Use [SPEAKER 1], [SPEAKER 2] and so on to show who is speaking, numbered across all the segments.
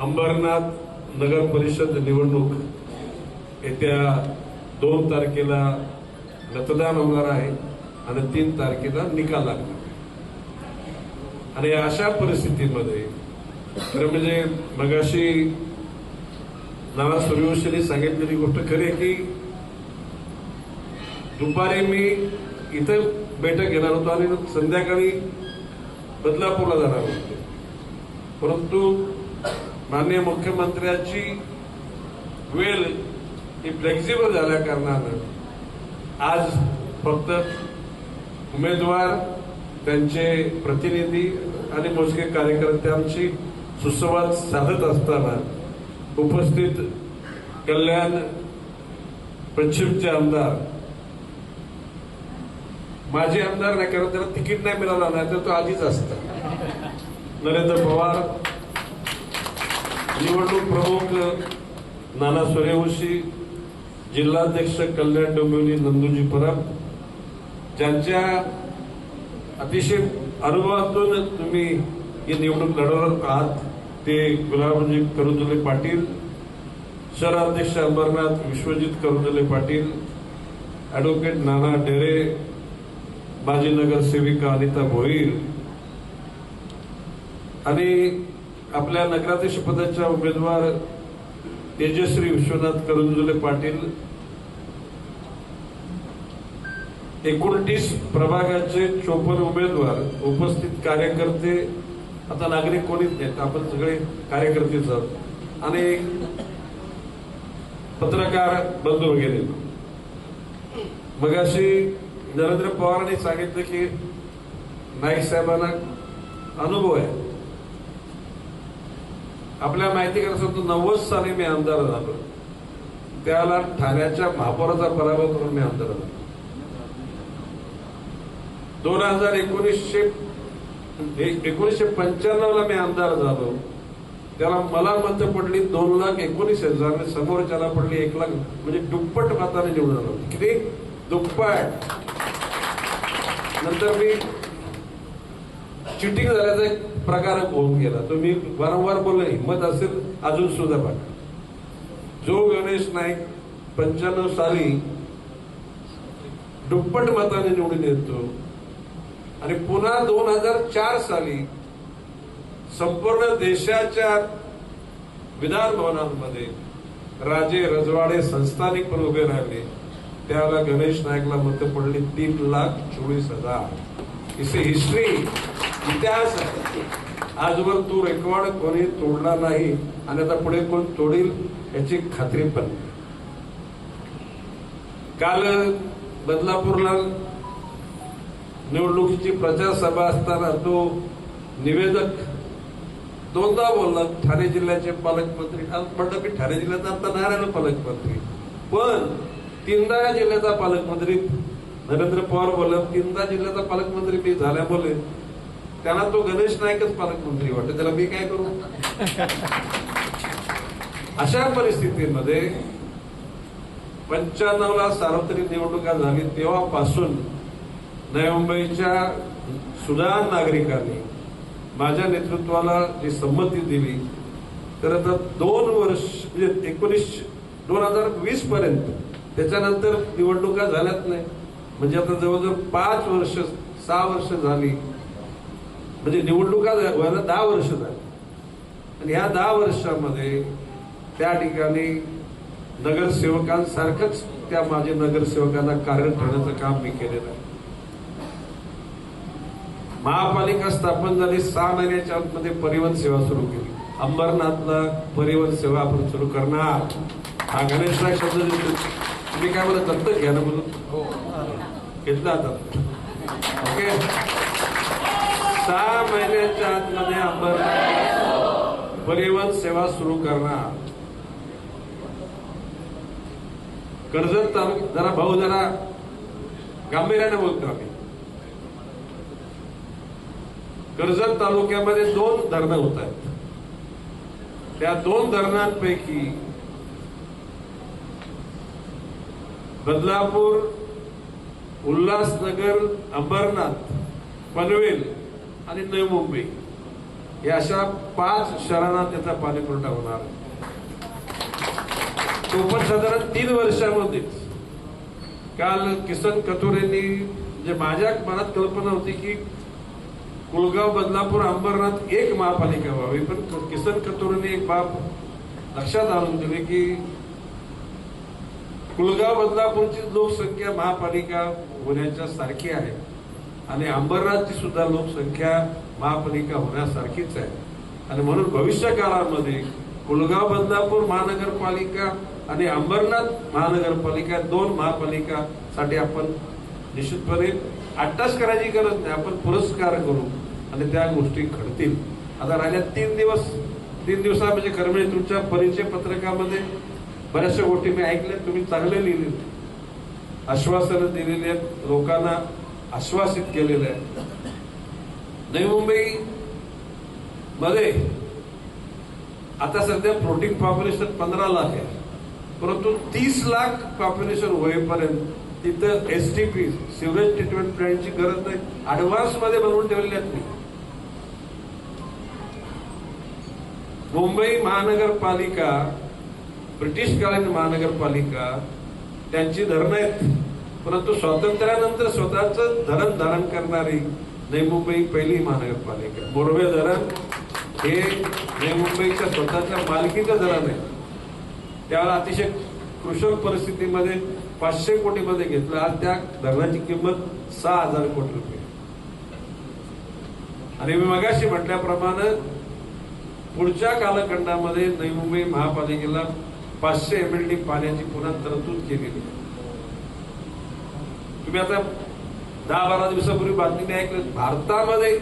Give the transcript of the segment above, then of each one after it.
[SPEAKER 1] अंबरनाथ नगर परिषद निवडणूक येत्या दोन तारखेला मतदान होणार आहे आणि तीन तारखेला निकाल लागणार आणि अशा परिस्थितीमध्ये खरं म्हणजे मगाशी नाना सूर्यवंशींनी सांगितलेली गोष्ट खरी की दुपारी मी इथं बैठक घेणार होतो आणि संध्याकाळी बदलापूरला जाणार होतो. परंतु माननीय मुख्यमंत्र्यांची वेळ ही फ्लेक्झिबल झाल्या कारणानं आज फक्त उमेदवार त्यांचे प्रतिनिधी आणि मोजके कार्यकर्त्यांशी सुसंवाद साधत असताना उपस्थित कल्याण पश्चिमचे आमदार. माजी आमदार नाही कारण त्याला तिकीट नाही मिळाला नाही तर तो आधीच असता. नरेंद्र पवार निवडणूक प्रमुख नाना सूर्यवंशी जिल्हाध्यक्ष कल्याण डोंबिवली नंदूजी परब ज्यांच्या अतिशय अनुभवातून तुम्ही ही निवडणूक लढवत आहात ते गुलाबजी करुंदले पाटील शहराध्यक्ष अंबरनाथ विश्वजित करुंदले पाटील ॲडव्होकेट नाना डेरे माजी नगरसेविका अनिता भोईर आणि आपल्या नगराध्यक्ष पदाच्या उमेदवार तेजश्री विश्वनाथ करंजुले पाटील एकोणतीस प्रभागाचे चोपन्न उमेदवार उपस्थित कार्यकर्ते आता नागरिक कोणीच नाहीत आपण सगळे कार्यकर्तेच आहोत. आणि पत्रकार बंधू वगैरे. मगाशी नरेंद्र पवारांनी सांगितलं की नाईक साहेबांना अनुभव आहे. आपल्या माहिती करायचं होतं नव्वद साली मी आमदार झालो. त्याला ठाण्याच्या महापौराचा पराभव करून मी आमदार झालो. दोन हजार एकोणीसशे एकोणीसशे पंच्याण्णव ला मी आमदार झालो. त्याला मला मत पडली दोन लाख एकोणीस हजार आणि समोरच्याला पडली एक लाख म्हणजे दुप्पट मताने निवडून आलो. किती? दुप्पट. नंतर मी चिटिंग झाल्याचा एक प्रकार होऊन गेला. तो मी वारंवार बोललो हिंमत असेल अजून सुद्धा बघा. जो गणेश नाईक पंच्याण्णव साली दुप्पट मताने निवडून येतो आणि पुन्हा दोन हजार चार साली संपूर्ण देशाच्या विधान भवनांमध्ये राजे रजवाडे संस्थानिक पण उभे राहिले. त्यावेळेला गणेश नाईकला मत पडली तीन लाख चोवीस हजार. इसे हिस्ट्री इतिहास. आजवर तो रेकॉर्ड कोणी तोडला नाही आणि आता पुढे कोण तोडील याची खात्री पण काल बदलापूरला निवडणुकीची प्रचार सभा असताना तो निवेदक दोनदा बोलला ठाणे जिल्ह्याचे पालकमंत्री. आज म्हणलं की ठाणे जिल्ह्याचा आता नाही राहिलो पालकमंत्री. पण तीनदा या जिल्ह्याचा पालकमंत्री नरेंद्र पवार बोलला तीनदा जिल्ह्याचा पालकमंत्री मी झाल्यामुळे त्यांना तो गणेश नाईकच पालकमंत्री वाटत. त्याला मी काय करू? अशा परिस्थितीमध्ये पंच्याण्णव ला सार्वत्रिक निवडणुका झाली तेव्हापासून नवी मुंबईच्या सुदान नागरिकांनी माझ्या नेतृत्वाला जी संमती दिली तर आता दोन वर्ष म्हणजे एकोणीस दोन हजार वीस पर्यंत त्याच्यानंतर निवडणुका झाल्याच नाही. म्हणजे आता जवळजवळ पाच वर्ष सहा वर्ष झाली म्हणजे निवडणुका व्हायला दहा वर्ष झाली. आणि ह्या दहा वर्षामध्ये त्या ठिकाणी नगरसेवकांसारखंच त्या माझ्या नगरसेवकांना कार्य ठेवण्याचं काम मी केलेलं आहे. महापालिका स्थापन झाली सहा महिन्याच्या आतमध्ये परिवहन सेवा सुरू केली. अंबरनाथला परिवहन सेवा आपण सुरू करणार. हा गणेश नाईक शब्द. तुम्ही काय बोला दत्तक घ्या ना म्हणून? घेतला आता. ओके? सहा महिन्याच्या आतमध्ये आपण परिवहन सेवा सुरू करणार. कर्जत तालुक्यात जरा भाऊ जरा गांभीर्याने बोलतो आम्ही. कर्जत तालुक्यामध्ये दोन धरणं होत आहेत. त्या दोन धरणांपैकी बदलापूर उल्हासनगर अंबरनाथ पनवेल आणि नवी मुंबई. या अशा पाच शहरांना त्याचा पाणी पुरवठा होणार. तो पण साधारण तीन वर्षामध्येच काल किसन कथोरेंनी म्हणजे माझ्या मनात कल्पना होती की कुलगाव बदलापूर अंबरनाथ एक महापालिका व्हावी पण किसन कथोरेंनी एक बाब लक्षात आणून दिली की कुलगाव बदलापूरची लोकसंख्या महापालिका होण्याच्या सारखी आहे. आणि अंबरनाथची सुद्धा लोकसंख्या महापालिका होण्यासारखीच आहे. आणि म्हणून भविष्य काळामध्ये कुलगाव बदनापूर महानगरपालिका आणि अंबरनाथ महानगरपालिका दोन महापालिकासाठी आपण निश्चितपणे अट्टास करायची गरज नाही. आपण पुरस्कार करू आणि त्या गोष्टी घडतील. आता राहिल्या तीन दिवस. तीन दिवसा म्हणजे खरं म्हणजे तुमच्या परिचय पत्रकामध्ये बऱ्याचशा गोष्टी मी ऐकल्या. तुम्ही चांगले लिहिले आश्वासनं दिलेली आहेत. लोकांना आश्वासित केलेलं आहे. नवी मुंबई मध्ये आता सध्या फ्लोटिंग पॉप्युलेशन पंधरा लाख आहे. परंतु तीस लाख पॉप्युलेशन होईपर्यंत तिथं S T P sewerage treatment प्लॅनची गरज नाही. ऍडव्हान्समध्ये बनवून ठेवलेली आहेत मी. मुंबई महानगरपालिका ब्रिटिशकालीन महानगरपालिका त्यांची धरणं आहेत. परंतु स्वातंत्र्यानंतर स्वतःच धरण धारण करणारी नवी मुंबई पहिली महानगरपालिका. बोरवे धरण हे नवी मुंबईच्या स्वतःच्या मालकीचं धरण आहे. त्यावेळेला अतिशय कृषक परिस्थितीमध्ये पाचशे कोटी मध्ये घेतलं. आज त्या धरणाची किंमत सहा हजार कोटी रुपये. आणि मी मगाशी म्हटल्याप्रमाणे पुढच्या कालखंडामध्ये नवी मुंबई महापालिकेला पाचशे एम एल डी पाण्याची पुन्हा तरतूद केलेली आहे. तुम्ही आता दहा बारा दिवसापूर्वी बातमी ऐकलं भारतामध्ये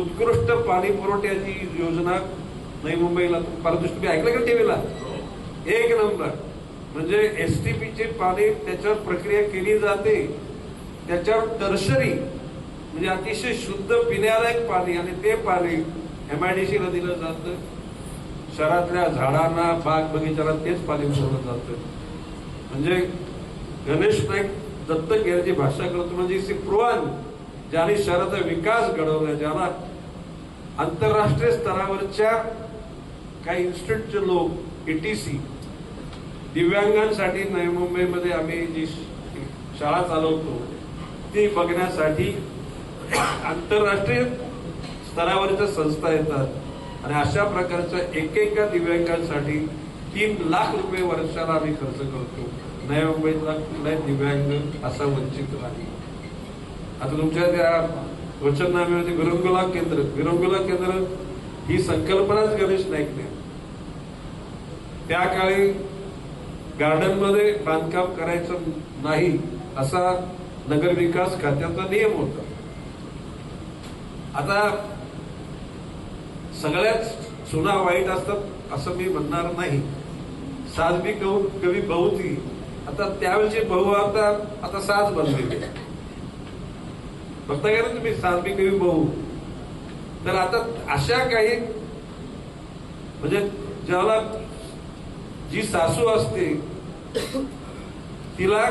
[SPEAKER 1] उत्कृष्ट पाणी पुरवठ्याची योजना नवी मुंबईला परत तुम्ही ऐकलं का टीव्हीला एक नंबर. म्हणजे एसटीपीचे पाणी त्याच्यावर प्रक्रिया केली जाते. त्याच्यावर टर्शरी म्हणजे अतिशय शुद्ध पिण्यालायक पाणी आणि ते पाणी एमआयडीसी ला दिलं जातं. शहरातल्या झाडांना बाग बगीचाला तेच पाणी पुरवलं जातं. म्हणजे गणेश नाईक दत्तक यांची भाषा करतो म्हणजे सिप्रुवान ज्याने शहराचा विकास घडवला ज्याला आंतरराष्ट्रीय स्तरावरच्या काही इन्स्टिट्यूटचे लोक एटीसी दिव्यांगांसाठी नवी मुंबईमध्ये आम्ही जी शाळा चालवतो ती बघण्यासाठी आंतरराष्ट्रीय स्तरावरच्या संस्था येतात. आणि अशा प्रकारच्या एकेका दिव्यांगांसाठी तीन लाख रुपये वर्षाला आम्ही खर्च करतो. नवी मुंबईतला कुठलाही दिव्यांग असा वंचित नाही आता तुमच्या त्या वचननाम्यामध्ये विरंगुला केंद्र विरंगुला केंद्र ही संकल्पनाच गणेश नाईकने. त्या काळी गार्डनमध्ये बांधकाम करायचं नाही असा नगरविकास खात्याचा नियम होता. आता सगळ्याच सुना वाईट असतात असं मी म्हणणार नाही. साधवी कवी कवी बहुती आता त्यावेळेचे भाऊ आता आता साज बनलेले बघता का ना तुम्ही? साधवी कवी भाऊ. तर आता अशा काही म्हणजे ज्याला जी सासू असते तिला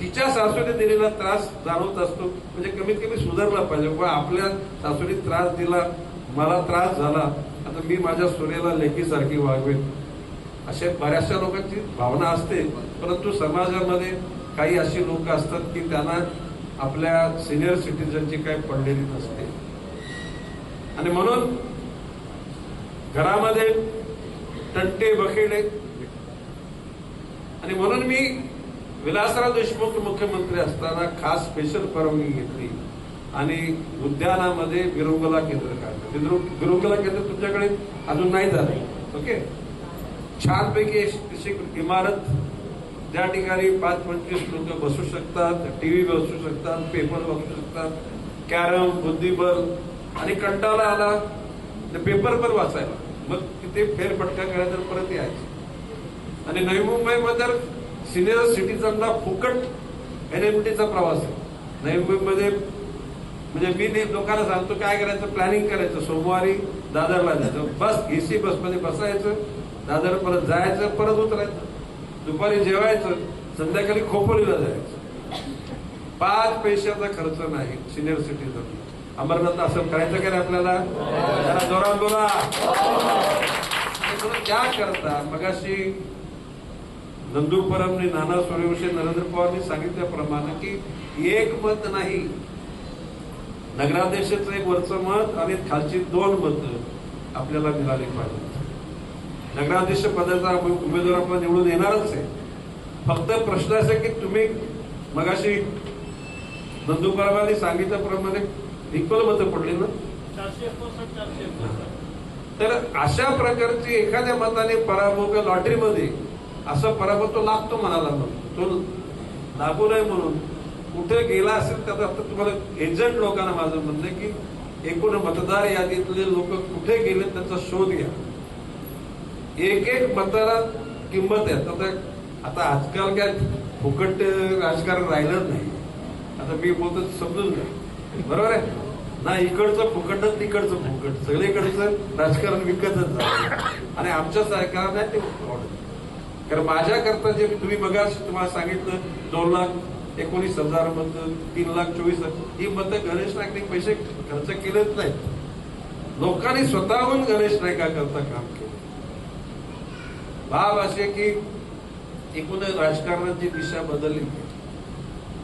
[SPEAKER 1] तिच्या सासूने दिलेला त्रास जाणवत असतो. म्हणजे कमीत कमी सुधारला पाहिजे. पण आपल्या सासूने त्रास दिला मला त्रास झाला आता मी माझ्या सुनेला लेखीसारखी वागवेन. अशा बऱ्याचशा लोकांची भावना असते परंतु समाजामध्ये काही अशी लोक असतात की त्यांना आपल्या सिनियर सिटीजनची काही पडलेली नसते. आणि म्हणून घरामध्ये तंटे बखेडे. आणि म्हणून मी विलासराव देशमुख मुख्यमंत्री असताना खास स्पेशल परवानगी घेतली. आणि उद्यानामध्ये विरंगला केंद्र काढलं. विरु- केंद्र तुमच्याकडे अजून नाही झालं. ओके? छानपैकी अशी इमारत. ज्या ठिकाणी पाच पंचवीस लोक बसू शकतात टीव्ही बसू शकतात पेपर बसू शकतात कॅरम बुद्धिबल आणि कंटाळा आला तर पेपर पण वाचायला. मग तिथे फेरफटका करायचं परत यायचं. आणि नवी मुंबईमध्ये तर सिनियर सिटीजनला फुकट एनएमटीचा प्रवास आहे. नवी मुंबईमध्ये म्हणजे मी लोकांना सांगतो काय करायचं? प्लॅनिंग करायचं. सोमवारी दादरला जायचं. बस एसी बसमध्ये बसायचं. दादर परत जायचं परत उतरायचं. दुपारी जेवायचं संध्याकाळी खोपोलीला जायचं. पाच पैशाचा खर्च नाही सिनियर सिटीजन अमरनाथ असं करायचं का रे आपल्याला? जरा जोरात बोला. त्या करता? मगाशी नंदू नाना सूर्यवंशी नरेंद्र पवारनी सांगितल्याप्रमाणे की एक मत नाही. नगराध्यक्षाचं एक वरचं मत आणि खालची दोन मत आपल्याला मिळाली पाहिजे. नगराध्यक्ष पदाचा उमेदवार आपला निवडून येणारच आहे. फक्त प्रश्न असा की तुम्ही मगाशी नंदू परमाने सांगितल्याप्रमाणे इक्वल मतं पडली ना? तर अशा प्रकारची एखाद्या मताने पराभव किंवा लॉटरीमध्ये असा पराभव तो लागतो मनाला म्हणून तो लागू नये म्हणून. कुठे गेला असेल तर आता तुम्हाला एजंट लोकांना माझं म्हणणं की एकूण मतदार यादीतले लोक कुठे गेले त्याचा शोध घ्या. एक एक मतदारात किंमत आहे. आता आता आजकाल काय फुकट राजकारण राहिलं नाही. आता मी बोलतो समजून घ्या. बरोबर आहे? ना इकडचं फुकट तिकडचं फुकट. सगळीकडचं राजकारण विकतच झालं आणि आमच्या सरकारला नाही ते आवडत कारण माझ्याकरता जे तुम्ही बघा तुम्हाला सांगितलं दोन लाख एकोणीस हजार मत तीन लाख चोवीस हजार, ही मतं गणेश नाईकने पैसे खर्च केलेच नाहीत. लोकांनी स्वतःहून गणेश नायकाकरता काम केलं. भाव असे की एकूण राजकारणाची दिशा बदलली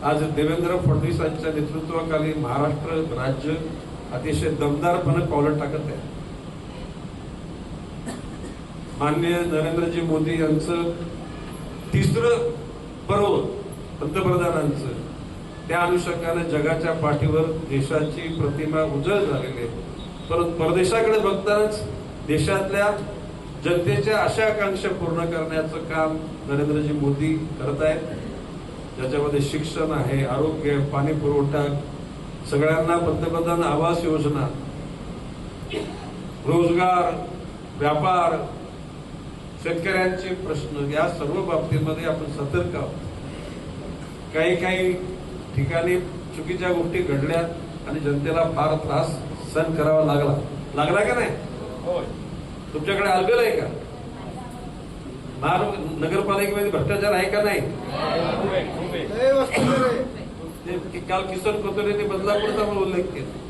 [SPEAKER 1] आज देवेंद्र फडणवीसांच्या नेतृत्वाखाली महाराष्ट्र राज्य अतिशय दमदारपणे पावलं टाकत आहे. माननीय नरेंद्रजी मोदी यांचं तिसरं पर्व पंतप्रधानांचं त्या अनुषंगाने जगाच्या पाठीवर देशाची प्रतिमा उजळ झालेली आहे. परंतु परदेशाकडे बघतानाच देशातल्या जनतेच्या अशा आकांक्षा पूर्ण करण्याचं काम नरेंद्रजी मोदी करत आहेत. ज्याच्यामध्ये शिक्षण आहे आरोग्य पाणी पुरवठा सगळ्यांना पंतप्रधान आवास योजना रोजगार व्यापार शेतकऱ्यांचे प्रश्न या सर्व बाबतीमध्ये आपण सतर्क आहोत. काही काही ठिकाणी चुकीच्या गोष्टी घडल्या आणि जनतेला फार त्रास सहन करावा लागला. लागला का नाही?
[SPEAKER 2] होय.
[SPEAKER 1] तुमच्याकडे आलबेल आहे का? महानगर नगरपालिकेमध्ये भ्रष्टाचार आहे का नाही? काल किसन कोथरेने बदलापूरचा पण उल्लेख केला.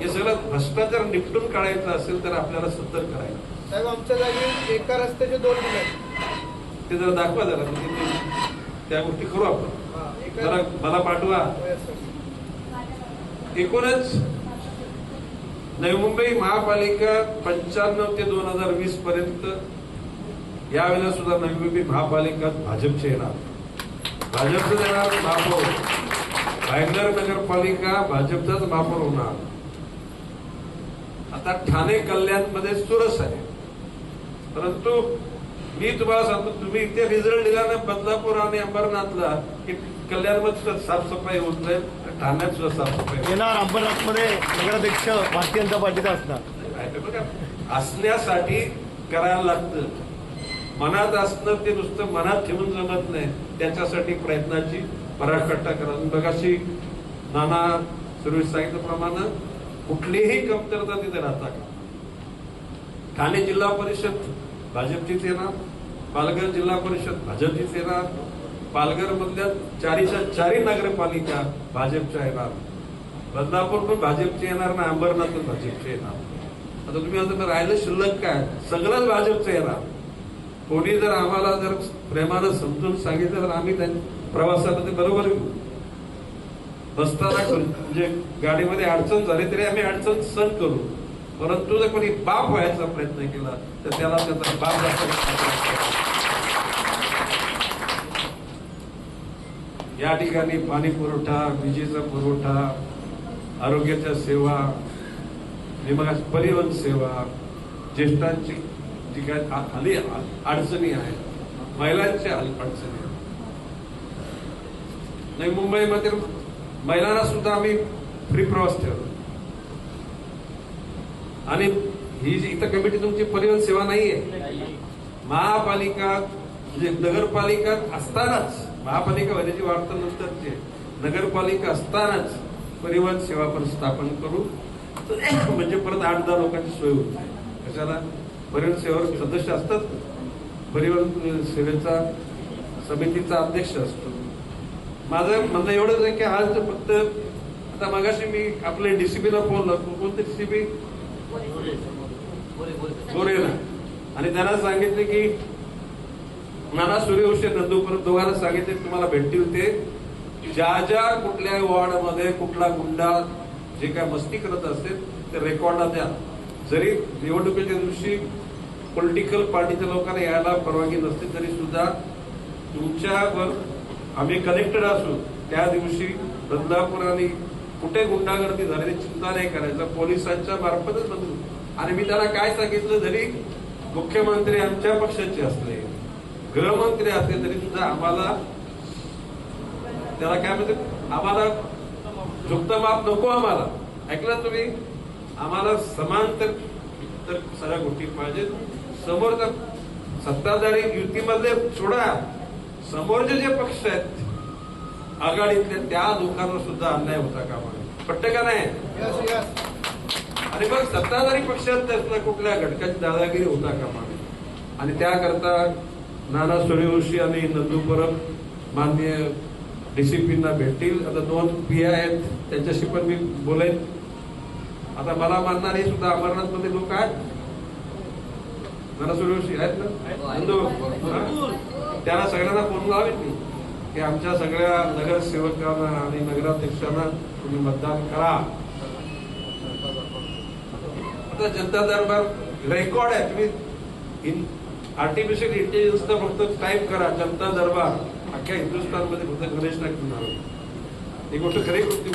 [SPEAKER 1] हे सगळं भ्रष्टाचार निपटून काढायचं असेल तर आपल्याला सतर्क करायचं
[SPEAKER 3] साहेब आमच्या जागी एका रस्त्याचे दोन
[SPEAKER 1] ते जरा दाखवा जरा म्हणजे त्या गोष्टी करू आपण.
[SPEAKER 3] हा,
[SPEAKER 1] जरा मला पाठवा.
[SPEAKER 3] हो.
[SPEAKER 1] एकूणच नवी मुंबई महापालिका पंच्याण्णव ते दोन हजार वीस पर्यंत यावेळेला सुद्धा नवी मुंबई महापालिका भाजपचे येणार. भाजपचं येणार महापौर. भायंदर नगरपालिका भाजपचाच महापौर होणार. आता ठाणे कल्याणमध्ये आहे. परंतु मी तुम्हाला सांगतो तुम्ही इथे रिझल्ट दिला ना बदलापूर आणि अंबरनाथला की कल्याणमध्ये साफसफाई होत नाही. ठाण्यात सुद्धा साफसफाई.
[SPEAKER 4] येणार अंबरनाथमध्ये नगराध्यक्ष भारतीय जनता पार्टीचा असणार.
[SPEAKER 1] आहे बघा, असण्यासाठी करायला लागतं. मनात असणं ते नुसतं मनात ठेवून जमत नाही. त्याच्यासाठी प्रयत्नाची पराकाष्ठा करा. बघाशी नाना सुरवीस सांगितल्याप्रमाणे कुठलीही कमतरता तिथे राहता का? ठाणे जिल्हा परिषद भाजपचीच येणार. पालघर जिल्हा परिषद भाजपचीच येणार. पालघर मधल्या चारीच्या चारी नगरपालिका भाजपच्या येणार. बदलापूर पण भाजपचे येणार ना अंबरनाथ पण भाजपचे येणार. आता तुम्ही आता राहिलं शिल्लक काय? सगळंच भाजपचं येणार. कोणी जर आम्हाला जर प्रेमानं समजून सांगितलं तर आम्ही त्या प्रवासाला ते बरोबर येऊ. बसताना म्हणजे गाडीमध्ये अडचण झाली तरी आम्ही अडचण सहन करू. परंतु जर कोणी बाप व्हायचा प्रयत्न केला तर त्याला त्याचा बाप या ठिकाणी पाणी पुरवठा विजेचा पुरवठा आरोग्याच्या सेवा आणि मग परिवहन सेवा ज्येष्ठांची आ- अडचणी आहेत. महिलांच्या हाल- अडचणी आहेत. नाही मुंबईमध्ये महिलांना सुद्धा आम्ही फ्री प्रवास ठेवला आणि ही जी इथं कमिटी तुमची परिवहन सेवा नाहीये. महापालिका म्हणजे नगरपालिका असतानाच महापालिका होण्याची वार्ता नंतरची आहे. नगरपालिका असतानाच परिवहन सेवा पण स्थापन करू. म्हणजे परत आठ दहा लोकांची सोय होते कशाला? परिवहन सेवेवर सदस्य असतात. परिवहन सेवेचा समितीचा अध्यक्ष असतो. माझं म्हणणं एवढंच आहे की आज फक्त आता मगाशी मी आपले डीसीपीला फोन लावतो कोणते डीसीपी गोरेला आणि त्यांना सांगितले की नाना सूर्यवंशी नंदूपर दोघांना सांगितले तुम्हाला भेटतील ते. ज्या ज्या कुठल्या वॉर्डमध्ये कुठला गुंडा जे काय मस्ती करत असेल ते रेकॉर्डला द्या. जरी निवडणुकीच्या दिवशी पॉलिटिकल पार्टीच्या लोकांना यायला परवानगी नसते तरी सुद्धा तुमच्यावर आम्ही कनेक्टेड असू त्या दिवशी बदलापूर आणि कुठे गुंडागर्दी झालेली चिंता नाही करायचं पोलिसांच्या मार्फतच बदलू आणि मी त्याला काय सांगितलं जरी मुख्यमंत्री आमच्या पक्षाचे असले गृहमंत्री असले तरी सुद्धा आम्हाला त्याला काय म्हणते आम्हाला झुकतं माप नको आम्हाला. ऐकलं तुम्ही? आम्हाला समांतर तर सगळ्या गोष्टी पाहिजेत. समोरचा सत्ताधारी युतीमधले सोडा. समोरचे जे पक्ष आहेत आघाडीतले त्या लोकांवर सुद्धा अन्याय होता नये. पटतं का नाही? आणि मग सत्ताधारी पक्षात त्यातल्या कुठल्या घटकाची दादागिरी होता नये. आणि त्याकरता नाना सूर्यवंशी आणि नंदू परब माननीय डीसीपींना भेटतील. आता दोन पी आहेत. त्यांच्याशी पण मी बोलेन. आता मला मानणारे सुद्धा अमरनाथमध्ये लोक आहेत. नाना सूर्यवंशी आहेत ना? नंदू? त्यांना सगळ्यांना फोन लावेल मी. की आमच्या सगळ्या नगरसेवकांना आणि नगराध्यक्षांना तुम्ही मतदान करा. आता जनता दरबार रेकॉर्ड आहे. तुम्ही आर्टिफिशियल इंटेलिजन्सचा फक्त टाईप करा जनता दरबार अख्ख्या हिंदुस्थानमध्ये फक्त गणेश नाईक म्हणणार ही गोष्ट खरी होती.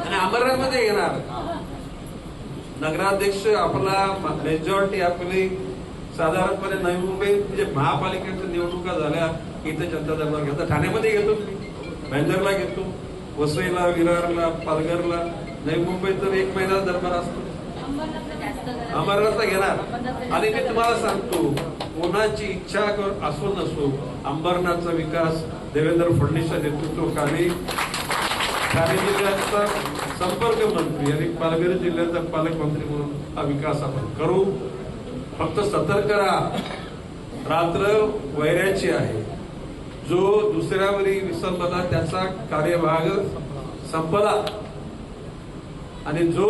[SPEAKER 1] आणि अमरनाथमध्ये येणार. नगराध्यक्ष आपला मेजॉरिटी आपली साधारणपणे नवी मुंबई म्हणजे महापालिकेच्या निवडणुका झाल्या इथे जनता दरबार घेतो ठाण्यामध्ये घेतो मी. घेतो. वसईला विरारला पालघरला. नवी मुंबईत तर एक महिना दरबार असतो. अमरनाथला घेणार. आणि मी तुम्हाला सांगतो कोणाची इच्छा असो नसो अंबरनाथचा विकास देवेंद्र फडणवीसच्या नेतृत्वाखाली ठाणे जिल्ह्याचा संपर्क मंत्री आणि पालघर जिल्ह्याचा पालकमंत्री म्हणून हा विकास आपण करू. फक्त सतर्क राहा. रात्र वैऱ्याची आहे. जो दुसऱ्यावरी विसंबला त्याचा कार्यभाग संपला. आणि जो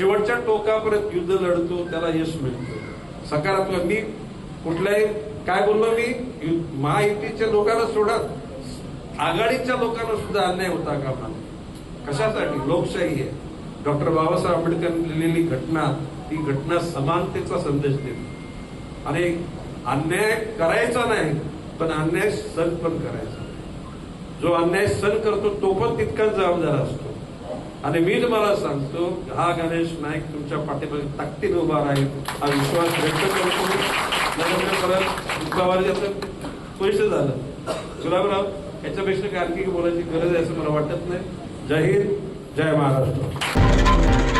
[SPEAKER 1] शेवटच्या टोकापर्यंत युद्ध लढतो त्याला यश मिळतं. सकारात्मक. मी कुठल्याही काय बोललो मी? यु- महायुतीच्या लोकांना सोडत आघाडीच्या लोकांना सुद्धा अन्याय होता कामा नये. कशासाठी? लोकशाही आहे. डॉक्टर बाबासाहेब आंबेडकर लिहिलेली घटना ती घटना समानतेचा संदेश देते. आणि अन्याय करायचा नाही पण अन्याय सण पण करायचा. जो अन्याय सण करतो तो पण तितकाच जबाबदार असतो. आणि मी तुम्हाला सांगतो हा गणेश नाईक तुमच्या पाठीमध्ये ताकदीने उभा राहील. हा विश्वास व्यक्त करतो परत पैसे झालं. गुलाबराव याच्यापेक्षा काय आणखी बोलायची गरज आहे असं मला वाटत नाही. जय हिंद जय महाराष्ट्र.